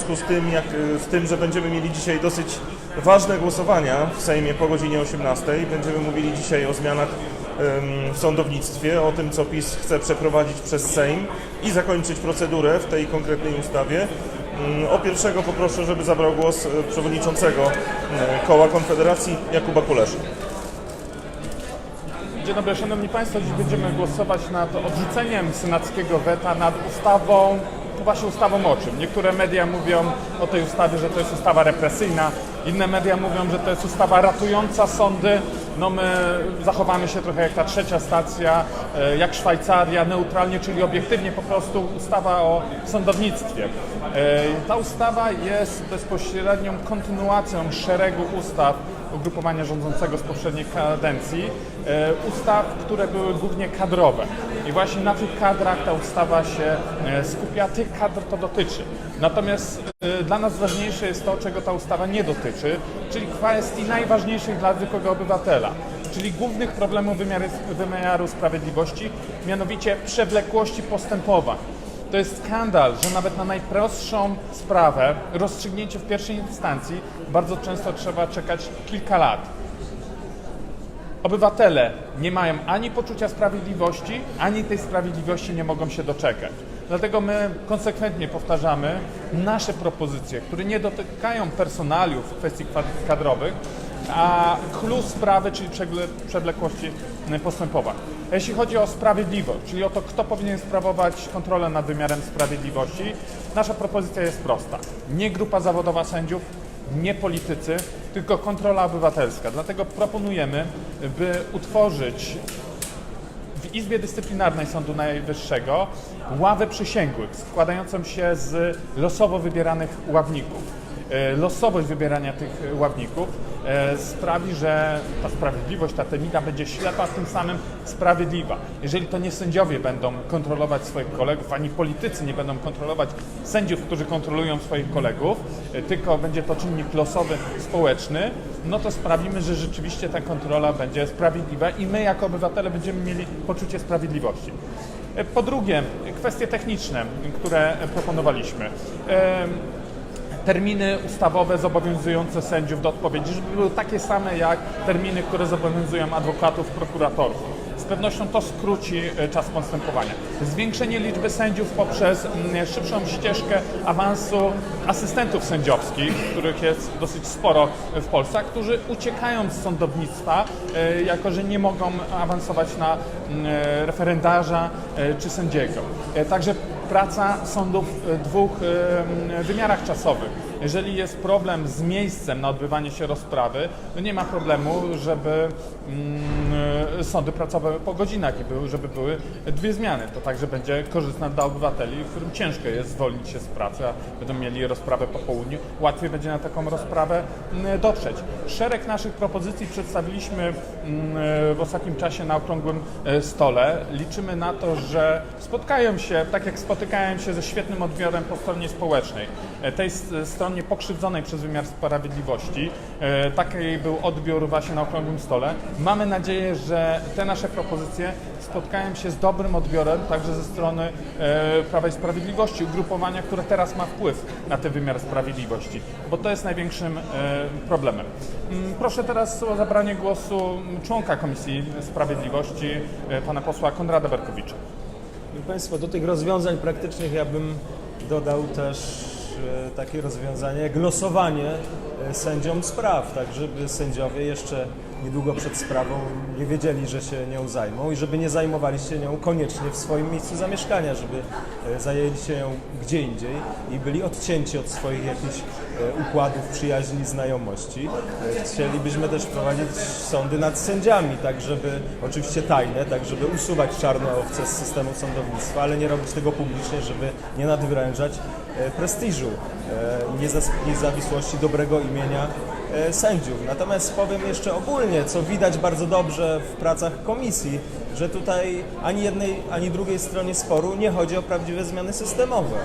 związku z tym, jak, z tym, że będziemy mieli dzisiaj dosyć ważne głosowania w Sejmie po godzinie 18, będziemy mówili dzisiaj o zmianach w sądownictwie, o tym, co PiS chce przeprowadzić przez Sejm i zakończyć procedurę w tej konkretnej ustawie. Mm, O pierwszego poproszę, żeby zabrał głos e, przewodniczącego koła Konfederacji Jakuba Kulesza. Dzień dobry, Szanowni Państwo. Dziś będziemy głosować nad odrzuceniem senackiego weta nad ustawą, właśnie ustawą o czym? Niektóre media mówią o tej ustawie, że to jest ustawa represyjna, inne media mówią, że to jest ustawa ratująca sądy. No my zachowamy się trochę jak ta trzecia stacja, e, jak Szwajcaria, neutralnie, czyli obiektywnie po prostu ustawa o sądownictwie. E, Ta ustawa jest bezpośrednią kontynuacją szeregu ustaw ugrupowania rządzącego z poprzedniej kadencji, e, ustaw, które były głównie kadrowe. I właśnie na tych kadrach ta ustawa się skupia, tych kadr to dotyczy. Natomiast e, dla nas ważniejsze jest to, czego ta ustawa nie dotyczy, czyli kwestii najważniejszych dla zwykłego obywatela, czyli głównych problemów wymiary, wymiaru sprawiedliwości, mianowicie przewlekłości postępowań. To jest skandal, że nawet na najprostszą sprawę, rozstrzygnięcie w pierwszej instancji, bardzo często trzeba czekać kilka lat. Obywatele nie mają ani poczucia sprawiedliwości, ani tej sprawiedliwości nie mogą się doczekać. Dlatego my konsekwentnie powtarzamy nasze propozycje, które nie dotykają personaliów, kwestii kwa- kadrowych, a clue sprawy, czyli przewlekłości postępowań. A Jeśli chodzi o sprawiedliwość, czyli o to, kto powinien sprawować kontrolę nad wymiarem sprawiedliwości, nasza propozycja jest prosta. Nie grupa zawodowa sędziów, nie politycy, tylko kontrola obywatelska. Dlatego proponujemy, by utworzyć w Izbie Dyscyplinarnej Sądu Najwyższego ławę przysięgłych składającą się z losowo wybieranych ławników. E, Losowość wybierania tych ławników sprawi, że ta sprawiedliwość, ta temida będzie ślepa, tym samym sprawiedliwa. Jeżeli to nie sędziowie będą kontrolować swoich kolegów, ani politycy nie będą kontrolować sędziów, którzy kontrolują swoich kolegów, e, tylko będzie to czynnik losowy, społeczny, no to sprawimy, że rzeczywiście ta kontrola będzie sprawiedliwa i my jako obywatele będziemy mieli poczucie sprawiedliwości. E, Po drugie, kwestie techniczne, które proponowaliśmy. Terminy ustawowe zobowiązujące sędziów do odpowiedzi, żeby były takie same jak terminy, które zobowiązują adwokatów, prokuratorów. Z pewnością to skróci e, czas postępowania. Zwiększenie liczby sędziów poprzez szybszą ścieżkę awansu asystentów sędziowskich, których jest dosyć sporo w Polsce, którzy uciekają z sądownictwa, e, jako że nie mogą awansować na e, referendarza e, czy sędziego. E, Także praca sądów w dwóch wymiarach czasowych. Jeżeli jest problem z miejscem na odbywanie się rozprawy, to nie ma problemu, żeby mm, sądy pracowały po godzinach i żeby były dwie zmiany. To także będzie korzystne dla obywateli, którym ciężko jest zwolnić się z pracy, a będą mieli rozprawę po południu. Łatwiej będzie na taką rozprawę mm, dotrzeć. Szereg naszych propozycji przedstawiliśmy mm, w ostatnim czasie na okrągłym e, stole. Liczymy na to, że spotkają się, tak jak spotykają się ze świetnym odbiorem po stronie społecznej, e, tej s- stronie pokrzywdzonej przez wymiar sprawiedliwości. E, Taki był odbiór właśnie na okrągłym stole. Mamy nadzieję, że te nasze propozycje spotkają się z dobrym odbiorem także ze strony e, Prawa i Sprawiedliwości, ugrupowania, które teraz ma wpływ na ten wymiar sprawiedliwości, bo to jest największym e, problemem. Mm, Proszę teraz o zabranie głosu członka Komisji Sprawiedliwości, pana posła Konrada Berkowicza. Proszę Państwa, do tych rozwiązań praktycznych ja bym dodał też takie rozwiązanie jak losowanie e, sędziom spraw, tak żeby sędziowie jeszcze niedługo przed sprawą nie wiedzieli, że się nią zajmą i żeby nie zajmowali się nią koniecznie w swoim miejscu zamieszkania, żeby e, zajęli się ją gdzie indziej i byli odcięci od swoich jakichś układów, przyjaźni, znajomości. E, Chcielibyśmy też wprowadzić sądy nad sędziami, tak żeby, oczywiście tajne, tak żeby usuwać czarne owce z systemu sądownictwa, ale nie robić tego publicznie, żeby nie nadwyrężać e, prestiżu e, i niezawisłości dobrego imienia e, sędziów. Natomiast powiem jeszcze ogólnie, co widać bardzo dobrze w pracach komisji, że tutaj ani jednej, ani drugiej stronie sporu nie chodzi o prawdziwe zmiany systemowe.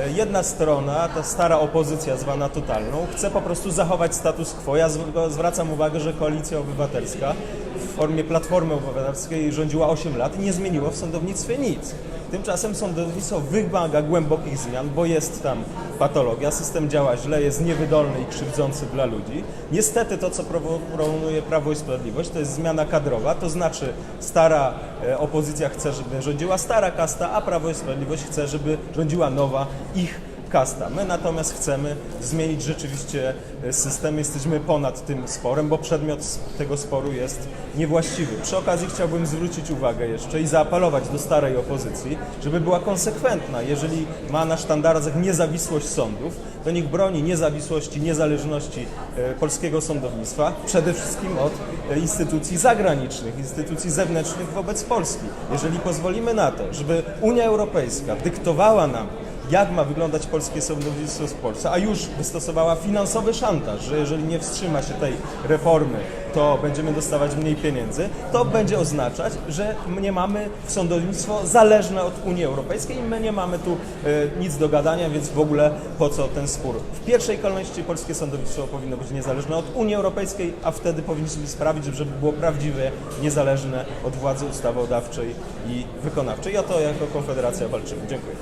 E, Jedna strona, ta stara opozycja zwana totalną, chce po prostu zachować status quo. Ja zw- zwracam uwagę, że Koalicja Obywatelska w formie Platformy Obywatelskiej rządziła 8 lat i nie zmieniło w sądownictwie nic. Tymczasem sądownictwo wymaga głębokich zmian, bo jest tam patologia, system działa źle, jest niewydolny i krzywdzący dla ludzi. Niestety to, co proponuje Prawo i Sprawiedliwość, to jest zmiana kadrowa, to znaczy stara e, opozycja chce, żeby rządziła stara kasta, a Prawo i Sprawiedliwość chce, żeby rządziła nowa ich kasta. My natomiast chcemy zmienić rzeczywiście e, system. Jesteśmy ponad tym sporem, bo przedmiot tego sporu jest niewłaściwy. Przy okazji chciałbym zwrócić uwagę jeszcze i zaapelować do starej opozycji, żeby była konsekwentna. Jeżeli ma na sztandarach niezawisłość sądów, to niech broni niezawisłości, niezależności e, polskiego sądownictwa, przede wszystkim od e, instytucji zagranicznych, instytucji zewnętrznych wobec Polski. Jeżeli pozwolimy na to, żeby Unia Europejska dyktowała nam, jak ma wyglądać polskie sądownictwo w Polsce, a już wystosowała finansowy szantaż, że jeżeli nie wstrzyma się tej reformy, to będziemy dostawać mniej pieniędzy, to będzie oznaczać, że nie mamy sądownictwo zależne od Unii Europejskiej i my nie mamy tu e, nic do gadania, więc w ogóle po co ten spór? W pierwszej kolejności polskie sądownictwo powinno być niezależne od Unii Europejskiej, a wtedy powinniśmy sprawić, żeby było prawdziwe, niezależne od władzy ustawodawczej i wykonawczej. I o to jako Konfederacja walczymy. Dziękuję.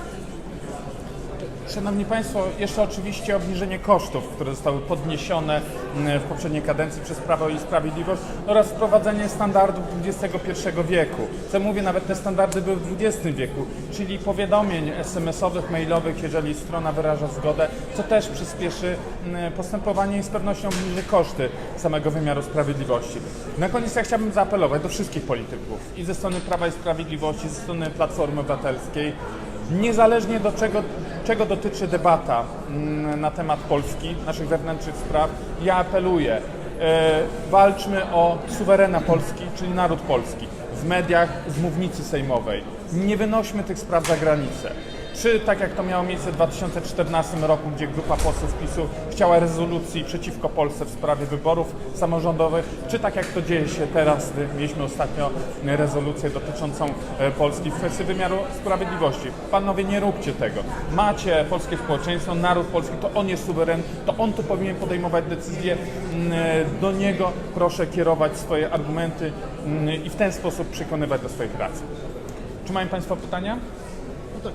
Szanowni Państwo, jeszcze oczywiście obniżenie kosztów, które zostały podniesione mm, w poprzedniej kadencji przez Prawo i Sprawiedliwość oraz wprowadzenie standardów XXI wieku. Co mówię, nawet te standardy były w XX wieku, czyli powiadomień SMS-owych, mailowych, jeżeli strona wyraża zgodę, co też przyspieszy mm, postępowanie i z pewnością obniży koszty samego wymiaru sprawiedliwości. Na koniec ja chciałbym zaapelować do wszystkich polityków i ze strony Prawa i Sprawiedliwości, ze strony Platformy Obywatelskiej, Niezależnie do czego, czego dotyczy debata mm, na temat Polski, naszych wewnętrznych spraw, ja apeluję, e, walczmy o suwerena Polski, czyli naród polski, w mediach, z mównicy sejmowej. Nie wynośmy tych spraw za granicę. Czy tak jak to miało miejsce w 2014 roku, gdzie grupa posłów PiSu chciała rezolucji przeciwko Polsce w sprawie wyborów samorządowych, czy tak jak to dzieje się teraz, mieliśmy ostatnio rezolucję dotyczącą e, Polski w kwestii wymiaru sprawiedliwości. Panowie, nie róbcie tego. Macie polskie społeczeństwo, naród polski, to on jest suweren, to on tu powinien podejmować decyzje. Mm, e, Do niego proszę kierować swoje argumenty mm, i w ten sposób przekonywać do swoich racji. Czy mają Państwo pytania?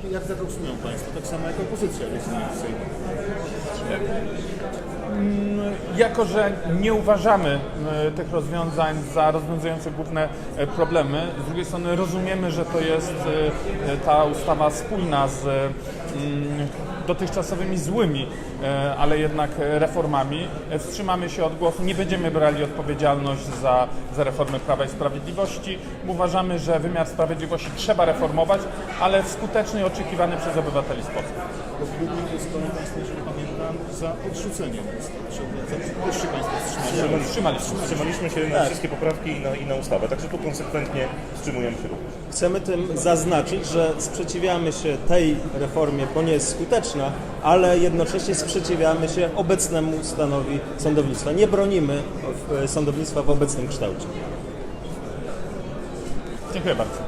Tak, jak zagłosują Państwo, tak samo jak opozycja w Sejmie. Jako, że nie uważamy e, tych rozwiązań za rozwiązujące główne e, problemy, z drugiej strony rozumiemy, że to jest e, ta ustawa spójna z mm, dotychczasowymi złymi, ale jednak reformami. Wstrzymamy się od głosu, nie będziemy brali odpowiedzialność za, za reformę Prawa i Sprawiedliwości. Uważamy, że wymiar sprawiedliwości trzeba reformować, ale w skuteczny i oczekiwany przez obywateli sposób. Głosowało Państwo, jeżeli pamiętam, za odrzuceniem Wstrzymaliśmy. Wstrzymaliśmy się na wszystkie poprawki i na, i na ustawę, także tu konsekwentnie wstrzymujemy się również. Chcemy tym zaznaczyć, że sprzeciwiamy się tej reformie, bo nie jest skuteczna, ale jednocześnie sprzeciwiamy się obecnemu stanowi sądownictwa. Nie bronimy e, sądownictwa w obecnym kształcie. Dziękuję bardzo.